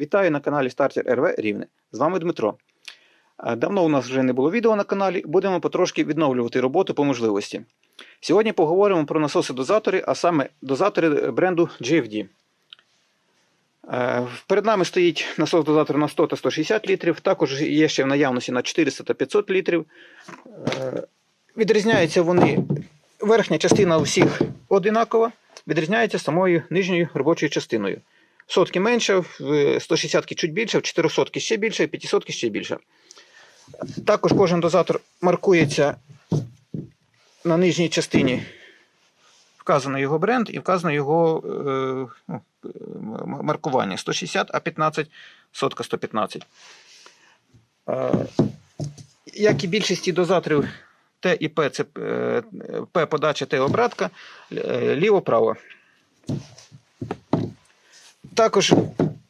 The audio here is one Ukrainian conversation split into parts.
Вітаю на каналі Стартер РВ Рівне. З вами Дмитро. Е, Давно у нас вже не було відео на каналі, будемо потрошки відновлювати роботу по можливості. Сьогодні поговоримо про насоси-дозатори, а саме дозатори бренду GFD. Е, Перед нами стоїть насос-дозатор на 100 та 160 літрів, також є ще в наявності на 400 та 500 літрів. Е, Відрізняються вони, верхня частина у всіх одинакова, відрізняється самою нижньою робочою частиною. Сотки менше, в 160 чуть більше, в 400 ще більше, в 500 ще більше. Також кожен дозатор маркується на нижній частині. Вказано його бренд і вказано його е, ну, маркування 160, а 15, сотка 115. Е, як і більшості дозаторів Т і П, це е, П подача, Т обратка, е, ліво-право. Також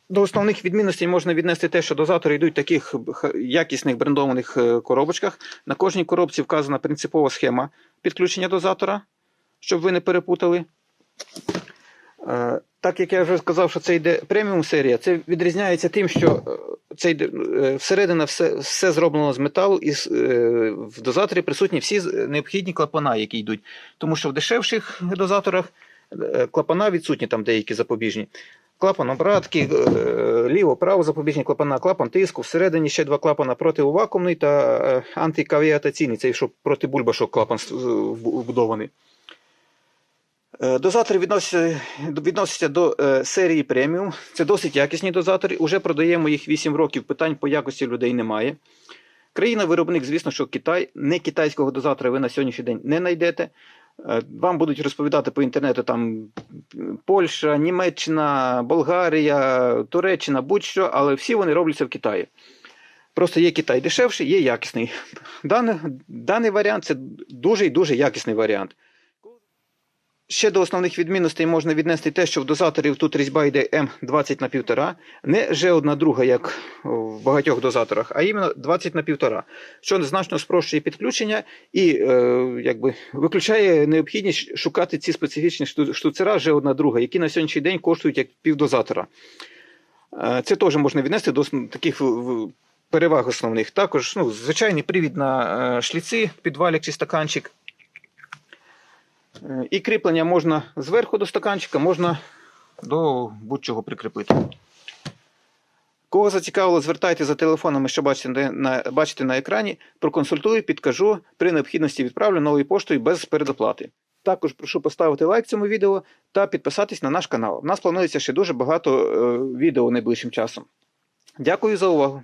до основних відмінностей можна віднести те, що дозатори йдуть в таких якісних брендованих е, коробочках. На кожній коробці вказана принципова схема підключення дозатора, щоб ви не перепутали. Е, Так як я вже сказав, що це йде преміум серія, це відрізняється тим, що е, це йде, всередина все, все зроблено з металу, і в дозаторі присутні всі необхідні клапана, які йдуть. Тому що в дешевших дозаторах клапана відсутні там деякі запобіжні. Клапан обратки, е, ліво-право запобіжні клапана, клапан тиску, всередині ще два клапана противовакуумний та е, антикавіатаційний, цей, що проти бульбашок клапан вбудований. Е, Дозатори відносяться, відносяться до серії преміум. Це досить якісні дозатори. Уже продаємо їх 8 років. Питань по якості людей немає. Країна-виробник, звісно, що Китай. Не китайського дозатора ви на сьогоднішній день не знайдете. Е, Вам будуть розповідати по інтернету там Польща, Німеччина, Болгарія, Туреччина, будь-що, але всі вони робляться в Китаї. Просто є Китай дешевший, є якісний. Даний, даний варіант це дуже і дуже якісний варіант. Ще до основних відмінностей можна віднести те, що в дозаторів тут різьба йде М20 на 1,5, не G1 друга, як в багатьох дозаторах, а іменно 20 на 1,5, що значно спрощує підключення і е, якби, виключає необхідність шукати ці специфічні штуцера G1 друга, які на сьогоднішній день коштують як півдозатора. Е, Це теж можна віднести до таких переваг основних. Також ну, звичайний привід на е, шліці, підвалік чи стаканчик. Е, І кріплення можна зверху до стаканчика, можна до будь-чого прикріпити. Кого зацікавило, звертайте за телефонами, що бачите на, бачите на екрані, проконсультую, підкажу, при необхідності відправлю новою поштою без передоплати. Також прошу поставити лайк цьому відео та підписатись на наш канал. У нас планується ще дуже багато е, відео найближчим часом. Дякую за увагу!